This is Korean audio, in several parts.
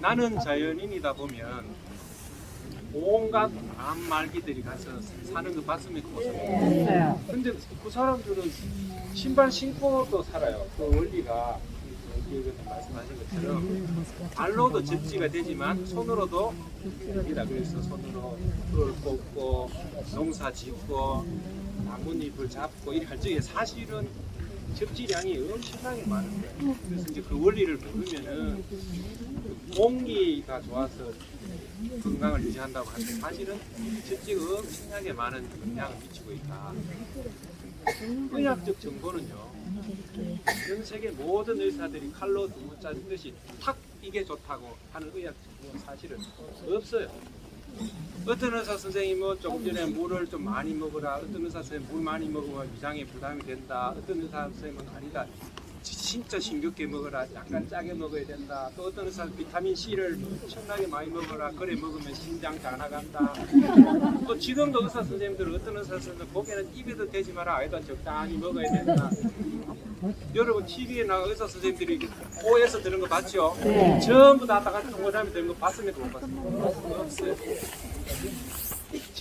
나는 자연인이다 보면 온갖 암 말기들이 가서 사는 거 봤으면 좋겠어요. 근데 그 사람들은 신발 신고 도 살아요. 그 원리가 여기 말씀하신 것처럼 발로도 접지가 되지만 손으로도 됩니다. 그래서 손으로 풀을 뽑고 농사 짓고 나뭇잎을 잡고 이렇게 할 적에 사실은 접지량이 엄청나게 많은 거예요. 그래서 이제 그 원리를 모르면은 공기가 좋아서 건강을 유지한다고 하는데 사실은 접지가 엄청나게 많은 영향을 미치고 있다. 의학적 정보는요. 전 세계 모든 의사들이 칼로 두고 짜는 듯이 탁 이게 좋다고 하는 의학 정보는 사실은 없어요. 어떤 의사 선생님은 조금 전에 물을 좀 많이 먹어라. 어떤 의사 선생님 물 많이 먹으면 위장에 부담이 된다. 어떤 의사 선생님은 아니다. 지- 진짜 싱겁게 먹어라. 약간 짜게 먹어야 된다. 또 어떤 의사 비타민 C를 엄청나게 많이 먹어라. 그래 먹으면 심장 잘 나간다. 또 지금도 의사 선생님들은 어떤 의사 선생님 고개는 입에도 대지 마라. 아니다 적당히 먹어야 된다. 여러분 TV에 나가 의사 선생님들이 오에서 들은 거 봤죠? 전부 다 다 같이 동그라미 들은 거 봤습니까? 못 봤습니까? 없어요.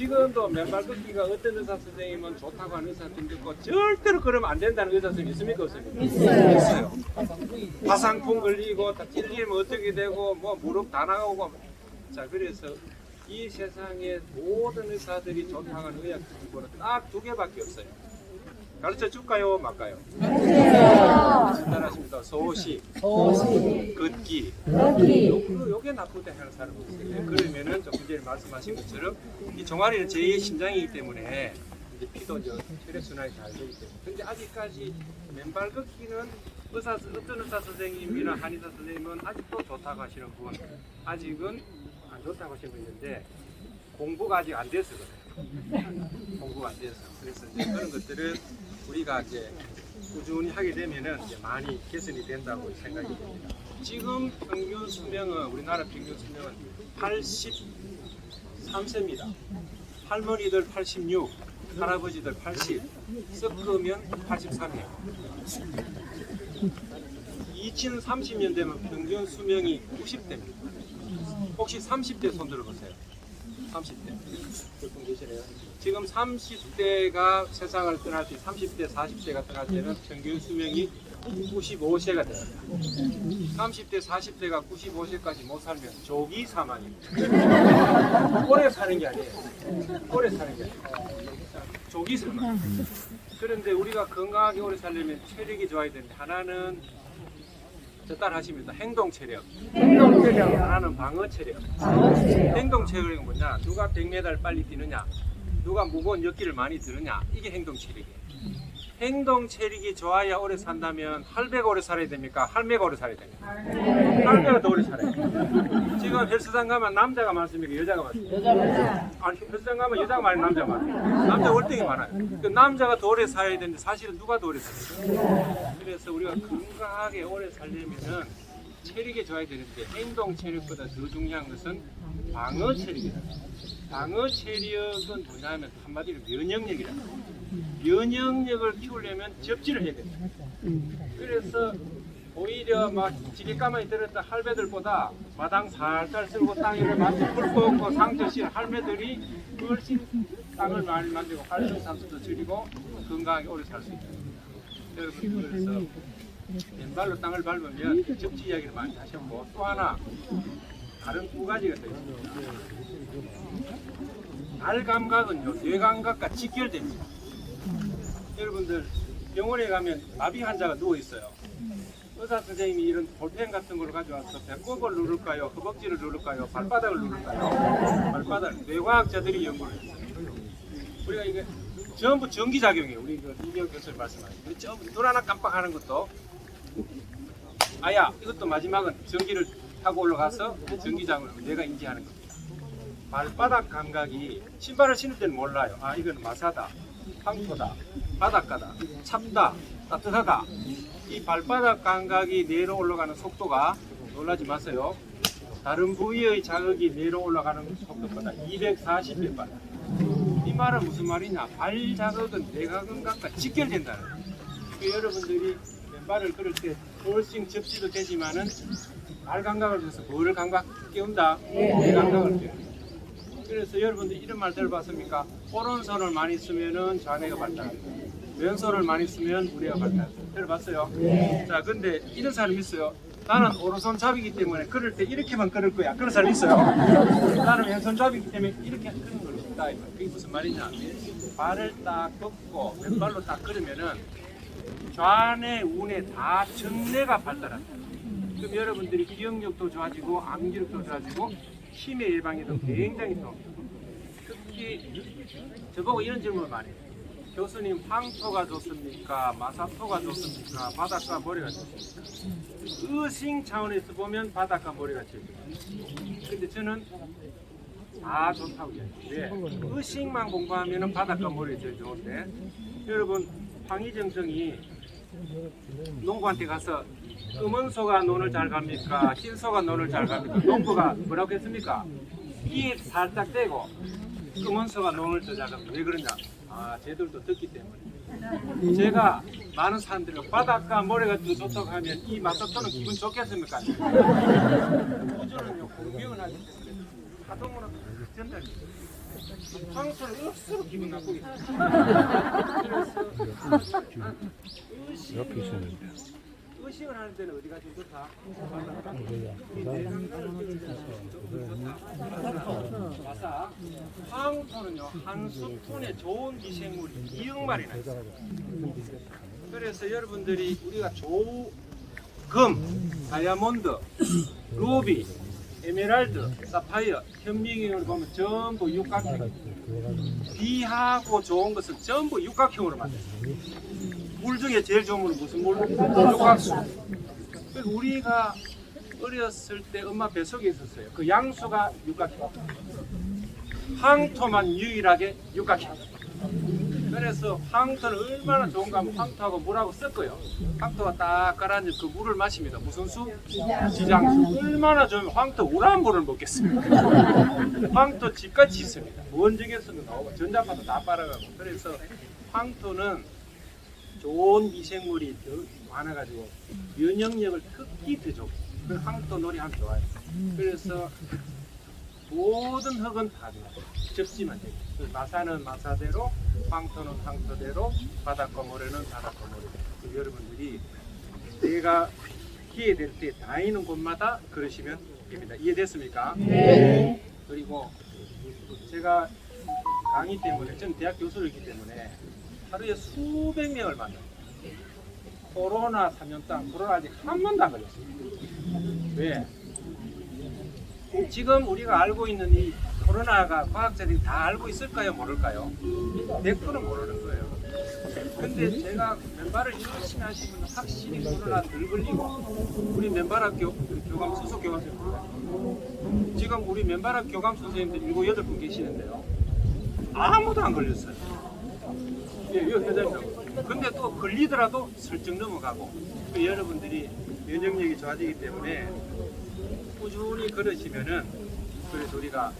지금도 맨발 걷기가 어떤 의사 선생님은 좋다고 하는 의사 선생님 있고 절대로 그러면 안 된다는 의사 선생님 있습니까? 없습니까? 있어요. 있어요. 화상풍 걸리고 다 찔리면 어떻게 되고 뭐 무릎 다 나가고 자 그래서 이 세상의 모든 의사들이 좋다고 하는 의학 정보는 딱 두 개밖에 없어요. 가르쳐 줄까요? 말까요? 진단하십니다. 소식, 걷기, 요, 요게 나쁘다 하는 사람이 있어요. 그러면은 조금 전에 말씀하신 것처럼 이 종아리는 제2의 심장이기 때문에 이제 피도 이제 혈액 순환이 잘 되기 때문에. 근데 아직까지 맨발 걷기는 의사 어떤 의사 선생님이나 한의사 선생님은 아직도 좋다고 하시는 분, 아직은 안 좋다고 하시는 분 있는데 공부가 아직 안 돼서 그래요. 공부가 안 돼서. 그래서 이제 그런 것들은 우리가 이제 꾸준히 하게 되면은 이제 많이 개선이 된다고 생각이 듭니다. 지금 평균 수명은 우리나라 평균 수명은 83세입니다. 할머니들 86, 할아버지들 80, 섞으면 83이에요. 2030년 되면 평균 수명이 90대입니다. 혹시 30대 손 들어보세요. 30대. 지금 30대가 세상을 떠날 때 30대, 40대가 떠날 때는 평균 수명이 95세가 됩니다. 30대, 40대가 95세까지 못 살면 조기 사망입니다. 오래 사는 게 아니에요. 오래 사는 게 아니에요. 조기 사망. 그런데 우리가 건강하게 오래 살려면 체력이 좋아야 되는데 하나는 저 따라 하십니다. 행동 체력. 행동 체력. 하나는 방어 체력. 행동 체력이 뭐냐? 누가 100m 빨리 뛰느냐? 누가 무거운 역기를 많이 드느냐? 이게 행동 체력이에요. 행동 체력이 좋아야 오래 산다면 할배가 오래 살아야 됩니까? 할매가 오래 살아야 됩니까? 할매가 더 오래 살아요. 지금 헬스장 가면 남자가 많습니까? 여자가 많습니까? 여자가 아니 헬스장 가면 여자가 많이 남자가 많아요. 남자 월등히 많아요. 그 남자가 더 오래 살아야 되는데 사실은 누가 더 오래 살아요? 그래서 우리가 건강하게 오래 살려면은 체력이 좋아야 되는데 행동 체력보다 더 중요한 것은 방어 체력이다. 방어 체력은 뭐냐면 한마디로 면역력이다. 면역력을 키우려면 접지를 해야 된다. 그래서 오히려 막 집에 가만히 들었다 할매들보다 마당 살살 쓸고 땅을 만지고 풀 뽑고 상처 씌는 할매들이 훨씬 땅을 많이 만들고 활성 산소도 줄이고 건강하게 오래 살 수 있다. 그래서 왼발로 땅을 밟으면 접지 이야기를 많이 하셨고 또 하나 다른 두 가지가 더 있습니다. 발 감각은요 뇌 감각과 직결됩니다. 여러분들 병원에 가면 마비 환자가 누워 있어요. 의사 선생님이 이런 볼펜 같은 걸 가져와서 배꼽을 누를까요? 허벅지를 누를까요? 발바닥을 누를까요? 발바닥. 뇌과학자들이 연구를 했어요. 우리가 이게 전부 전기작용이에요. 우리 그 이명 교수님 말씀하신. 전부 눈 하나 깜빡하는 것도 아야 이것도 마지막은 전기를 타고 올라가서 전기장을 내가 인지하는 겁니다. 발바닥 감각이 신발을 신을 때는 몰라요. 아 이거는 마사다, 황토다, 바닷가다, 찹다, 따뜻하다. 이 발바닥 감각이 내려 올라가는 속도가 놀라지 마세요. 다른 부위의 자극이 내려 올라가는 속도보다 240배 빨라. 이 말은 무슨 말이냐? 발 자극은 감각과 직결된다는 거예요. 그 여러분들이 왼발을 걸을 때 훨씬 접지도 되지만은 발 감각을 위해서 뭘 감각 깨운다? 뇌 감각을 깨운다. 그래서 여러분들 이런 말 들어봤습니까? 오른손을 많이 쓰면은 좌뇌가 발달한다. 왼손을 많이 쓰면 우리가 발달한다. 들어봤어요? 자, 근데 이런 사람 있어요. 나는 오른손 잡이기 때문에 걸을 때 이렇게만 걸을 거야. 그런 사람 있어요. 나는 왼손 잡이기 때문에 이렇게 그런 걸. 이 말. 그게 무슨 말이냐? 발을 딱 뻗고 왼발로 딱 걸으면은 좌뇌, 우뇌 다 정뇌가 발달한다. 그럼 여러분들이 기억력도 좋아지고 암기력도 좋아지고 치매 예방에도 굉장히 됩니다. 특히 저보고 이런 질문을 많이 해요. 교수님 황토가 좋습니까? 마사토가 좋습니까? 바닷가 모래가 좋습니까? 의식 차원에서 보면 바닷가 모래가 제일 좋아요. 근데 저는 다 좋다고 이야기해요. 왜? 의식만 공부하면 바닷가 모래가 제일 좋은데 여러분 황희정성이 농부한테 가서 음원소가 논을 잘 갑니까? 흰소가 논을 잘 갑니까? 농부가 뭐라고 했습니까? 이에 살짝 떼고 음원소가 논을 더 잘 갑니다. 왜 그러냐? 아, 쟤들도 듣기 때문에. 제가 많은 사람들이 바닷가 모래가 더 좋다고 하면 이 마사토는 기분 좋겠습니까? 우주는요, 공병을 하기 때문에 하동으로 전달입니다. 황소는 억수로 기분 나쁘게. 그래서 이렇게 있었는데. 의식을 하는 데는 어디가 제일 좋다? 마사 황토는요 한 스푼에 좋은 미생물이 2억 마리나 있어요. 그래서 여러분들이 우리가 조, 금, 다이아몬드, 루비, 에메랄드, 사파이어, 현미경을 보면 전부 육각형. 비하고 좋은 것은 전부 육각형으로 만들어요. 물 중에 제일 좋은 물은 무슨 물? 육각수. 우리가 어렸을 때 엄마 뱃속에 있었어요. 그 양수가 육각형. 황토만 유일하게 육각형. 그래서 황토는 얼마나 좋은가 하면 황토하고 물하고 섞어요. 황토가 딱 가라앉은 그 물을 마십니다. 무슨 수? 지장수. 얼마나 좋으면 황토 우란 물을 먹겠습니까? 황토 집같이 있습니다. 원적에서도 나오고 전자파도 다 빨아가고. 그래서 황토는 좋은 미생물이 더 많아가지고 면역력을 특히 더 좋고 그 황토 놀이 하면 좋아요. 그래서 모든 흙은 다 좋아요. 접지만 돼요. 그 마사는 마사대로, 황토는 황토대로, 바닷가 모래는 바닷가 모래대로. 그 여러분들이 내가 기회 될 때 다니는 곳마다 그러시면 됩니다. 이해됐습니까? 네. 그리고 제가 강의 때문에, 저는 대학 교수이기 때문에 하루에 수백 명을 만나요. 코로나 3년 동안 코로나 아직 한 번도 안 걸렸어요. 왜? 지금 우리가 알고 있는 이 코로나가 과학자들이 다 알고 있을까요? 모를까요? 100% 모르는 거예요. 근데 제가 맨발을 열심히 하시면 확실히 코로나 덜 걸리고 우리 맨발학 교, 교감 수석 교감 선생님 지금 우리 맨발학 교감 선생님들 7, 8분 계시는데요. 아무도 안 걸렸어요. 예, 회장님. 근데 또 걸리더라도 슬쩍 넘어가고 그 여러분들이 면역력이 좋아지기 때문에 꾸준히 걸으시면은 그래서 우리가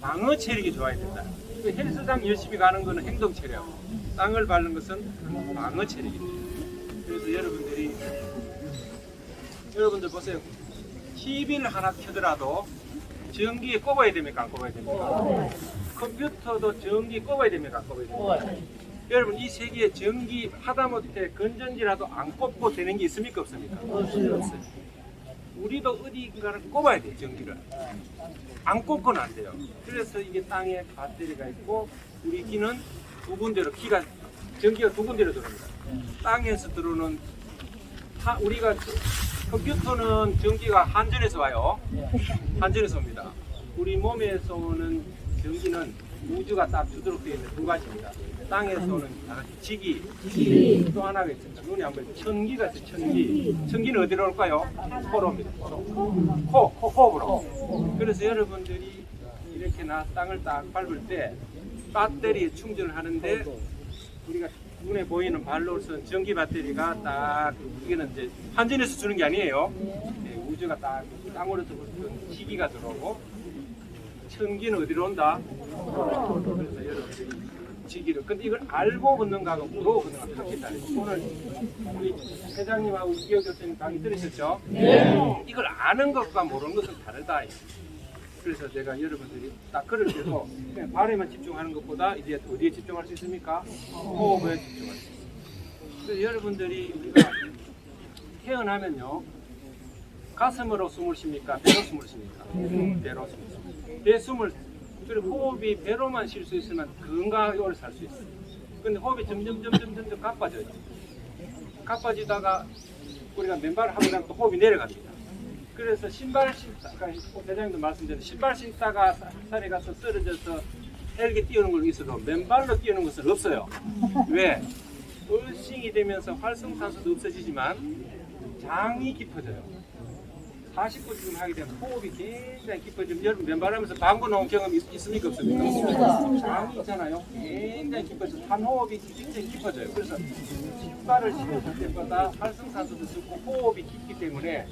방어 체력이 좋아야 된다. 그 헬스장 열심히 가는 거는 행동 체력, 땅을 밟는 것은 방어 돼요. 그래서 여러분들이 여러분들 보세요. TV를 하나 켜더라도 전기에 꼽아야 됩니까? 안 꼽아야 됩니까? 컴퓨터도 전기 꼽아야 됩니까? 안 꼽아야 됩니까? 여러분 이 세계에 전기 하다못해 건전지라도 안 꼽고 되는 게 있습니까? 없습니까? 없어요. 우리도 어디인가를 꼽아야 돼요, 전기를. 안 꼽고는 안 돼요. 그래서 이게 땅에 배터리가 있고 우리 기는 두 군데로 기가 전기가 두 군데로 들어옵니다. 땅에서 들어오는 하- 우리가 컴퓨터는 전기가 한전에서 와요. 한전에서 옵니다. 우리 몸에서 오는 전기는 우주가 딱 두드러 되어 있는 두 가지입니다. 땅에서 오는 다 같이 지기, 또 하나가 있습니다. 눈이 안 보여요. 천기가 있어요. 천기. 천기는 어디로 올까요? 코로 옵니다. 코로. 코, 코, 호흡으로. 그래서 여러분들이 이렇게 나 땅을 딱 밟을 때 배터리에 충전을 하는데 우리가 눈에 보이는 발로선 전기 배터리가 딱 이게는 이제 한전에서 주는 게 아니에요. 네, 우주가 딱 땅으로부터 기기가 들어오고 천기는 어디로 온다? 그래서 여러분들이 지기를. 근데 이걸 알고 걷는 거하고 모르고 걷는 거하고 바뀌다. 오늘 우리 회장님하고 이기혁 교수님 강의 들으셨죠? 네. 이걸 아는 것과 모르는 것은 다르다. 그래서 제가 여러분들이 딱 그럴 때도 그냥 발에만 집중하는 것보다 이제 어디에 집중할 수 있습니까? 호흡에 집중할 수 있습니다. 그래서 여러분들이 우리가 태어나면요 가슴으로 숨을 쉽니까? 배로 숨을 쉽니까? 배로 숨 배 숨을 호흡이 배로만 쉴 수 있으면 건강하게 오래 살 수 있어요. 근데 호흡이 점점 점점 점점 가빠져요. 가빠지다가 우리가 맨발을 하고 나면 또 호흡이 내려갑니다. 그래서 신발 신다, 아까 대장님도 말씀드린 신발 신다가 산에 가서 쓰러져서 헬기 뛰어오는 건 있어도 맨발로 뛰어오는 것은 없어요. 왜? 얼싱이 되면서 활성산소도 없어지지만 장이 깊어져요. 40분 지금 하게 되면 호흡이 굉장히 깊어지면 여러분 맨발하면서 방구 놓은 경험 있, 있습니까 없습니까? 장이 있잖아요. 굉장히 깊어져서 한 호흡이 굉장히 깊어져요. 그래서 신발을 신었을 때보다 활성산소도 적고 호흡이 깊기 때문에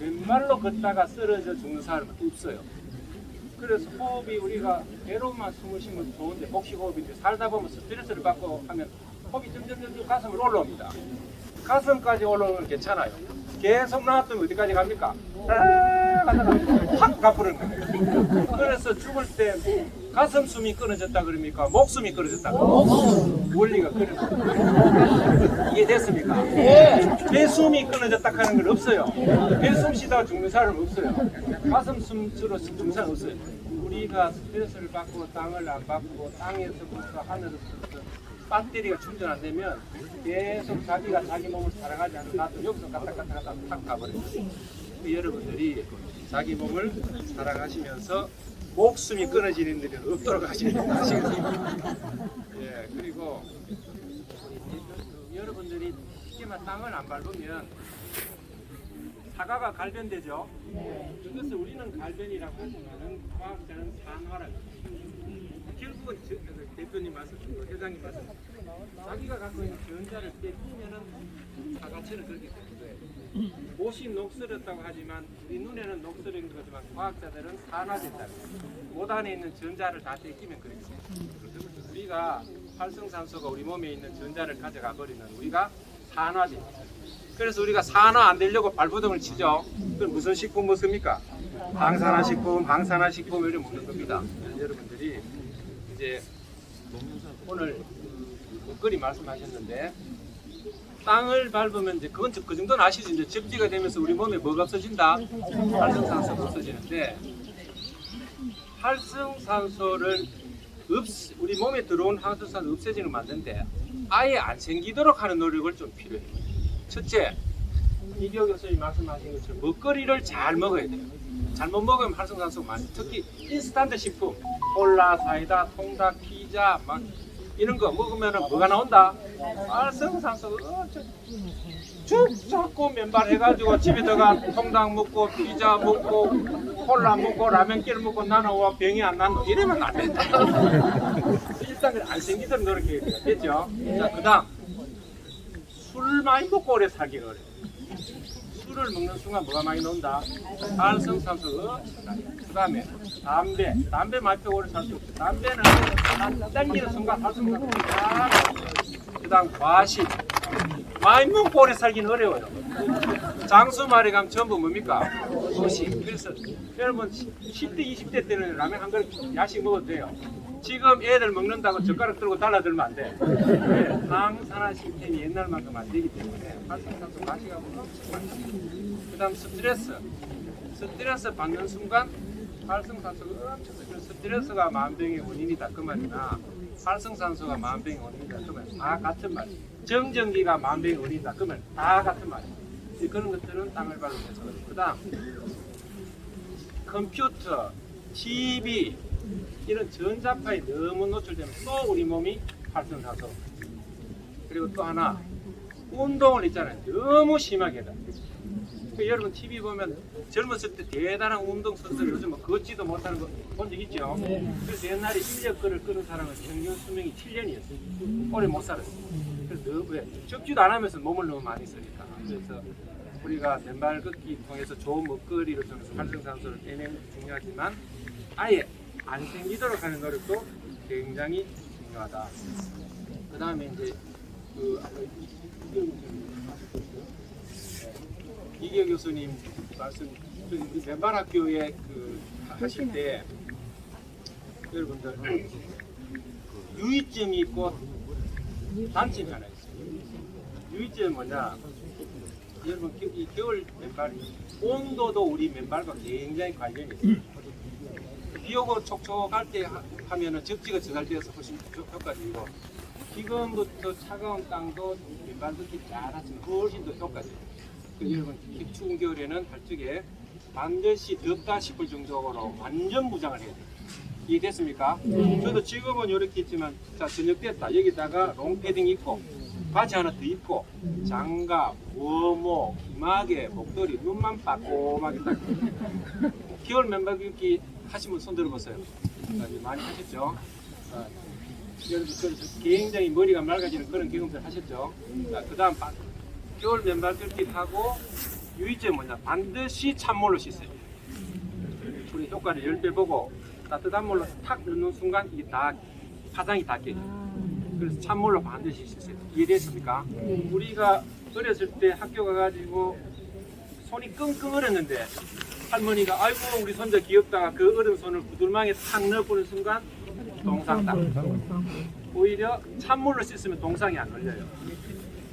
맨발로 걷다가 쓰러져 죽는 사람은 없어요. 그래서 호흡이 우리가 배로만 숨을 쉬면 좋은데 복식 호흡인데 살다 보면 스트레스를 받고 하면 호흡이 점점 점점 가슴으로 올라옵니다. 가슴까지 올라오는 건 괜찮아요. 계속 나왔더니 어디까지 갑니까? 아, 확 가버리는 거예요. 그래서 죽을 때 가슴 숨이 끊어졌다 그럽니까? 목숨이 끊어졌다 그럽니까? 원리가 그래서 이게 됐습니까? 배 숨이 끊어졌다 하는 건 없어요. 배숨 쉬다가 죽는 사람 없어요. 가슴 숨으로 죽는 사람 없어요. 우리가 스트레스를 받고 땅을 안 받고 땅에서부터 하늘에서부터 배터리가 충전 안 되면 계속 자기가 자기 몸을 사랑하지 않는 나도 여기서 갔다 갔다 갔다 탁 가버려요. 그 여러분들이 자기 몸을 사랑하시면서 목숨이 끊어지는 일이 없도록 됩니다. 아시겠습니까? 예, 그리고 여러분들이 쉽게만 땅을 안 밟으면 사과가 갈변되죠. 이것을 우리는 갈변이라고 하지만은 과학자는 산화라고 합니다. 결국은 저, 그 대표님 말씀, 그 회장님 말씀, 자기가 갖고 있는 전자를 뺏기면은 사과처럼 그렇게 되는 거예요. 옷이 녹슬었다고 하지만 우리 눈에는 녹슬은 거지만 과학자들은 산화됐다. 옷 안에 있는 전자를 다 뺏기면 그렇게 돼요. 우리가 활성산소가 우리 몸에 있는 전자를 가져가 버리면 우리가 산화됩니다. 그래서 우리가 산화 안 되려고 발부등을 치죠. 그럼 무슨 식품 먹습니까? 항산화 식품, 항산화 식품 이런 먹는 겁니다. 여러분들 이 이제 오늘 그 먹거리 말씀하셨는데 땅을 밟으면 이제 그건 그 정도는 아시죠? 이제 접지가 되면서 우리 몸에 뭐가 없어진다? 활성산소가 없어지는데 활성산소를 없 우리 몸에 들어온 활성산소 없애지는 맞는데 아예 안 생기도록 하는 노력을 좀 필요해요. 첫째, 이기호 교수님 말씀하신 것처럼 먹거리를 잘 먹어야 돼요. 잘못 먹으면 활성산소가 많이 특히 인스턴트 식품, 콜라, 사이다, 통닭, 피자 막 이런 거 먹으면 뭐가 나온다? 활성산소가 쭉 자꾸 맨발 해가지고 집에 들어가 통닭 먹고 피자 먹고 콜라 먹고 라면 끼를 먹고 나는 와 병이 안 난다 이러면 안 된다. 일단 그안 생기도록 노력해야. 됐죠? 자, 그 다음 술 많이 먹고 오래 살기가 어려워. 술을 먹는 순간 뭐가 많이 나온다? 활성산소가 그 다음에 담배. 담배 피고 오래 살수 없어. 담배는 한 땡기는 순간 활성산소가 그 다음 과식. 많이 먹고 오래 살기는 어려워요. 장수 말에 가면 전부 뭡니까? 소식. 그래서 여러분 10대 20대 때는 라면 한 그릇 야식 먹어도 돼요 지금 애들 먹는다고 젓가락 들고 달라들면 안 돼. 왜? 항산화 시스템이 옛날만큼 안 되기 때문에 활성산소 엄청 많다. 그 다음 스트레스. 스트레스 받는 순간 활성산소가 엄청 그 스트레스가 만병의 원인이다 그 말이나 활성산소가 만병의 원인이다 그 말. 다 같은 말. 정전기가 만병의 원인이다 그 말. 다 같은 말이에요. 그런 것들은 땅을 밟으면서 그 다음 컴퓨터, TV 이런 전자파에 너무 노출되면 또 우리 몸이 활성산소 그리고 또 하나 운동을 있잖아요. 너무 심하게 해다 그 여러분 TV 보면 젊었을 때 대단한 운동 선수들 요즘 뭐 걷지도 못하는 거 본 적 있죠? 그래서 옛날에 인력거를 끄는 사람은 평균 수명이 7년이었어요. 오래 못 살았어요. 그래서 너무 왜 적지도 안 하면서 몸을 너무 많이 쓰니까. 그래서 우리가 맨발 걷기 통해서 좋은 먹거리를 통해서 활성산소를 떼내는 것도 중요하지만 아예 안 생기도록 하는 노력도 굉장히 중요하다. 그 다음에 이제 그 이경 교수님 말씀 그 우리 맨발 학교에 그 하실 때 여러분들 유의점이 있고 단점이 하나 있어요. 유의점은 뭐냐? 여러분 겨울 맨발 온도도 우리 맨발과 굉장히 관련이 있어요. 비 오고 촉촉할 때 하- 하면은 접지가 저살되어서 훨씬 효- 효과적이고 지금부터 차가운 땅도 맨발 걷기 잘하시면 훨씬 더 효과적이에요. 그 여러분 특히 추운 겨울에는 발쪽에 반드시 덥다 싶을 정도로 완전 무장을 해야 돼요. 이해됐습니까? 저도 지금은 이렇게 있지만 자 저녁 됐다 여기다가 롱패딩 입고 바지 하나 더 입고 장갑, 워모, 기마개, 목도리, 눈만 빠꼼하게 딱 겨울 맨발 걷기 하시면 손 들어 보세요. 자, 이제 많이 하셨죠? 자, 여러분 그래서 굉장히 머리가 맑아지는 그런 경험들 하셨죠? 자, 그 다음 겨울 맨발 걷기 하고 유의점 뭐냐 반드시 찬물로 씻어요. 우리 효과를 10배 보고 따뜻한 물로 탁 넣는 순간 이게 다 파장이 다 깨져요. 그래서 찬물로 반드시 씻어요. 이해됐습니까? 우리가 어렸을 때 학교 가가지고 손이 끙끙 얼었는데 할머니가 아이고 우리 손자 귀엽다가 그 얼은 손을 구들망에 탁 넣어보는 순간 동상 딱 오히려 찬물로 씻으면 동상이 안 걸려요.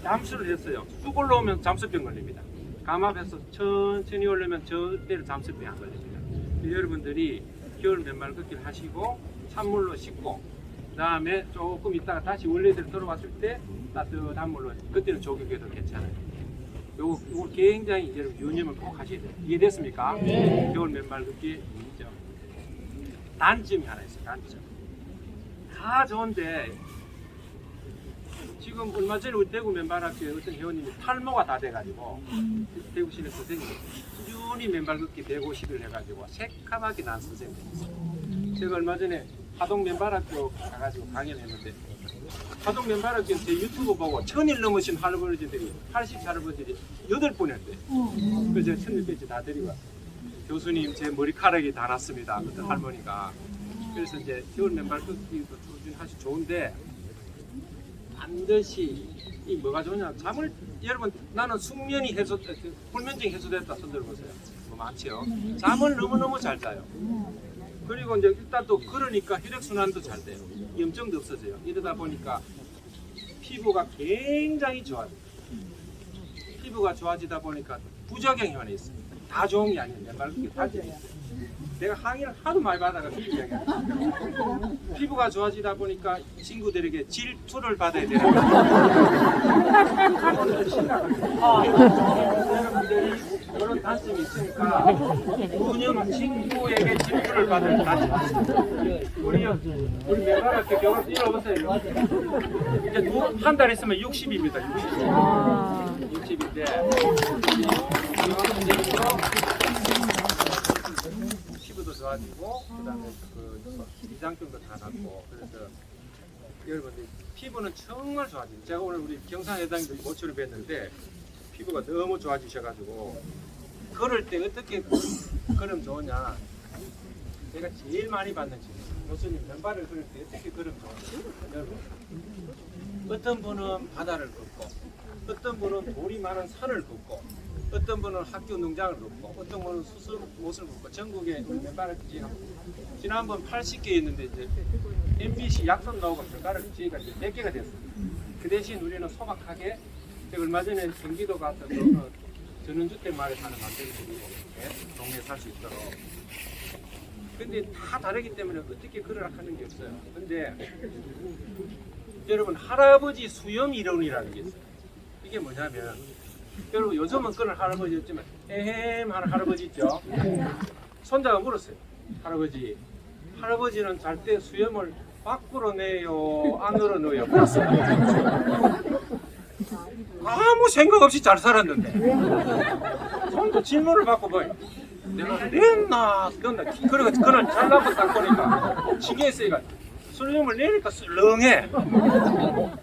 잠수를 했어요. 쑥 올라오면 잠수병 걸립니다. 감압해서 천천히 올리면 절대로 잠수병 안 걸립니다. 여러분들이 겨울 맨발 걷기를 하시고 찬물로 씻고 그다음에 조금 있다가 다시 원래대로 돌아왔을 때 따뜻한 물로 그때는 조격해도 괜찮아요. 요거, 요거 굉장히 여러분 유념을 꼭 하셔야 돼요. 이해됐습니까? 겨울 맨발 걷기 유념. 단점이 하나 있어요. 단점. 다 좋은데 지금 얼마 전에 우리 대구 맨발학교에 어떤 회원님이 탈모가 다 돼가지고 대구 시내 선생님이 꾸준히 맨발 걷기 150일 해가지고 새카맣게 난 선생님이 있어요. 제가 얼마 전에 하동 맨발학교 가가지고 강연을 했는데 하동 맨발학교 제 유튜브 보고 천일 넘으신 할아버지들이 80 할아버지들이 여덟 분 했대요. 그래서 제가 천일 배지 다 데리고 왔어요. 교수님 제 머리카락이 다 났습니다. 그때 할머니가. 그래서 이제 겨울 맨발 걷기도 하시 좋은데 반드시 이 뭐가 좋냐 잠을 여러분 나는 숙면이 해소 그 불면증 해소됐다 손 들어 보세요 뭐 많지요 잠을 너무 너무 잘 자요 그리고 이제 일단 또 그러니까 혈액 순환도 잘 돼요 염증도 없어져요. 이러다 보니까 피부가 굉장히 좋아져요. 피부가 좋아지다 보니까 부작용이 하나 있어요 다. 좋은 게 아니에요. 다 좋은 게 있어요 내가 항의를 하도 많이 받아가 피부가 피부가 좋아지다 보니까 친구들에게 질투를 받아야 되는 여러분들이 그런 단점이 있으니까 운영 친구에게 질투를 받을 단점 우리 우리 매발학교 경험 잃어보세요. 이제 한 달 있으면 60입니다 60 60인데 피부도 좋아지고 그다음에 그 위장병도 다 낫고 그래서 여러분들 피부는 정말 좋아져요. 제가 오늘 우리 경상회장님도 모처럼 뵀는데 피부가 너무 좋아지셔가지고 걸을 때 어떻게 걸으면 좋으냐. 제가 제일 많이 받는 질문. 교수님 맨발을 걸을 때 어떻게 걸으면 좋으냐. 여러분. 어떤 분은 바다를 걷고 어떤 분은 돌이 많은 산을 걷고 어떤 분은 학교 농장을 걷고 어떤 분은 수술 못을 걷고 전국에 맨발을 지금 지난번 80개 있는데 이제 MBC 약선 나오고 결과를 저희가 이제 100개가 됐어요. 그 대신 우리는 소박하게 얼마 전에 경기도 가서 그 전원주택 마을에 사는 남자들이 이렇게 동네에 살 수 있도록 근데 다 다르기 때문에 어떻게 그러라 하는 게 없어요. 근데 여러분 할아버지 수염 이론이라는 게 있어요. 이게 뭐냐면 여러분 요즘은 그런 할아버지였지만 에헴 하는 할아버지 있죠. 손자가 물었어요. 할아버지, 할아버지는 잘 때 수염을 밖으로 내요, 안으로 넣어요. 물었어요. 아무 생각 없이 잘 살았는데. 손도 질문을 받고 봐요. 내가 냈나, 냈나. 그래가 그날 잘나고 딱 보니까 쓰니 까 수염을 내니까 썰렁해.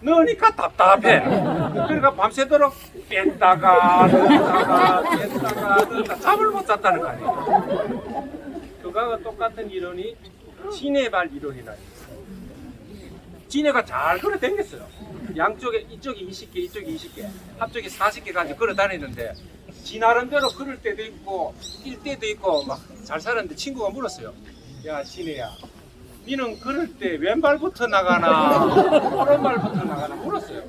넣으니까 답답해. 그러니까 밤새도록 뺐다가 넣다가 뺐다가 넣다 잠을 못 잤다는 거 아니에요. 그거와 똑같은 이론이 지네발 이론이라 있어요. 지네가 잘 걸어 댕겼어요. 양쪽에 이쪽이 20개, 이쪽이 20개, 합쪽이 40개 가지고 걸어 다니는데 지 나름대로 걸을 때도 있고 뛸 때도 있고 막 잘 살았는데 친구가 물었어요. 야 지네야, 니는 걸을 때 왼발부터 나가나 오른발부터 나가나 물었어요.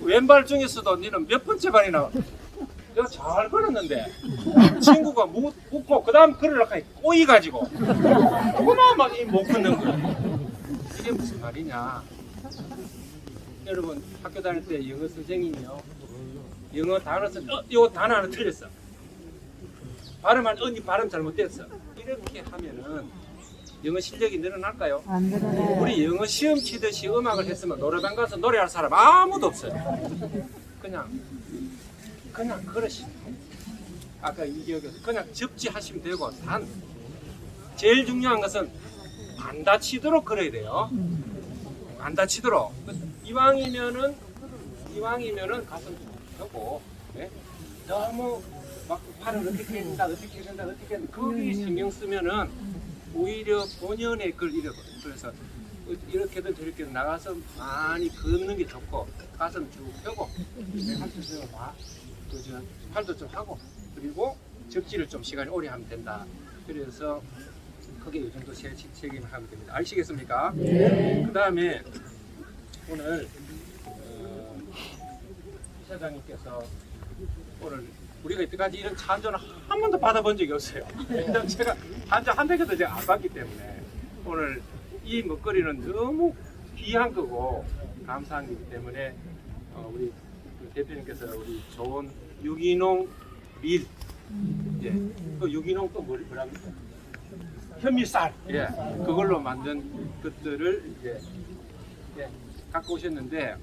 왼발 중에서도 니는 몇 번째 발이나 내가 잘 걸었는데. 친구가 무, 묻고 그 다음 걸으려고 하니 꼬이가지고. 그만 막못 걷는 거야. 이게 무슨 말이냐. 여러분 학교 다닐 때 영어 선생님이요. 영어 단어 쓴 어, 이거 단어 하나 틀렸어. 발음한 언니 발음 잘못됐어. 이렇게 하면은 영어 실력이 늘어날까요? 안 들어요. 우리 영어 시험 치듯이 음악을 했으면 노래방 가서 노래할 사람 아무도 없어요. 그냥 그냥 돼요. 아까 이기혁에서 그냥 접지하시면 되고 단 제일 중요한 것은 안 다치도록 걸어야 돼요. 안 다치도록 이왕이면은 이왕이면은 가슴 펴고 네? 너무 막 팔을 어떻게 한다 어떻게 한다 어떻게 한다 거기 신경 쓰면은 오히려 본연의 그걸 잃어버려요. 그래서 이렇게든 저렇게든 나가서 많이 걷는 게 좋고 가슴 쭉 펴고 한쪽으로 봐. 그저 팔도 좀 하고 그리고 접지를 좀 시간이 오래 하면 된다. 그래서 정도 세- 책임을 하면 됩니다. 아시겠습니까? 그 다음에 오늘 어, 이사장님께서 오늘 우리가 이때까지 이런 찬조는 한 번도 받아본 적이 없어요. 일단 제가 찬조 한 대도 제가 안 받기 때문에 오늘 이 먹거리는 너무 귀한 거고 감사한 거기 때문에 어, 우리 그 대표님께서 우리 좋은 유기농 밀, 예, 그 유기농 또 뭐- 뭐랍니까? 현미쌀, 예, 그걸로 만든 것들을 이제 예, 갖고 오셨는데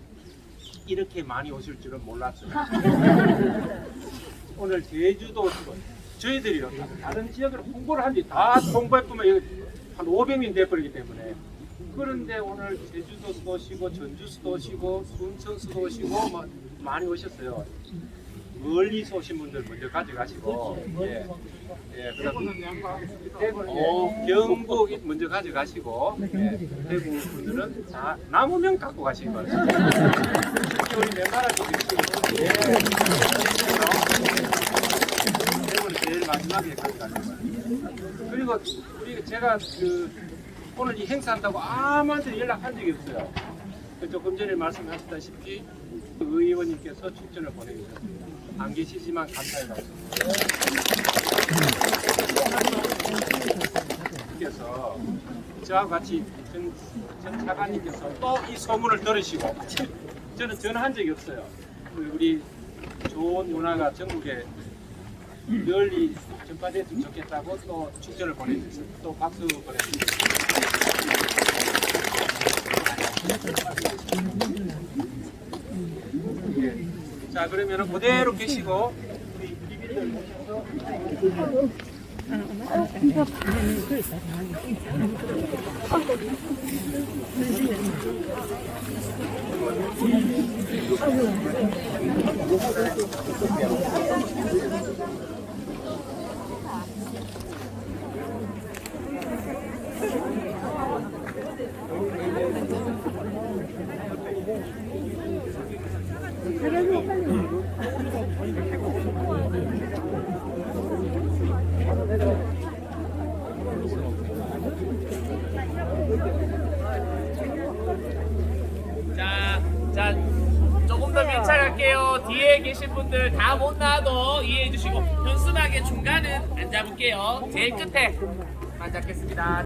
이렇게 많이 오실 줄은 몰랐어요. 오늘 제주도 오시고 저희들이요 다른 지역을 홍보를 한지 다 홍보해보면 여기 한 500명 돼버리기 때문에. 그런데 오늘 제주도도 오시고 전주도 오시고 순천수도 오시고 뭐 많이 오셨어요. 멀리서 오신 분들 먼저 가져가시고. 예, 예, 대구, 예, 경북 먼저 가져가시고. 예, 대구 분들은 다 남으면 갖고 가시기 바랍니다. 우리 맨나라도 계시고 예, 마지막에 가져가는 거예요. 그리고 우리 제가 그 오늘 이 행사한다고 아무한테 연락한 적이 없어요. 그 조금 전에 말씀하셨다시피 그 의원님께서 축전을 보내주셨습니다. 안 계시지만 감사해요. 께서 저와 같이 전, 전 차관님께서 또 이 소문을 들으시고 저는 전화한 적이 없어요. 그 우리 좋은 문화가 전국에 널리 전파됐으면 좋겠다고 또 축전을 보내주셨어요. 또 박수 보내주셨어요. 예. 자 그러면은 그대로 계시고 우리 비비들 모셔서 자, 자, 조금 더 밀착할게요. 뒤에 계신 분들 다 못 나와도 이해해 주시고, 현순하게 중간은 안 잡을게요. 제일 끝에 앉았겠습니다.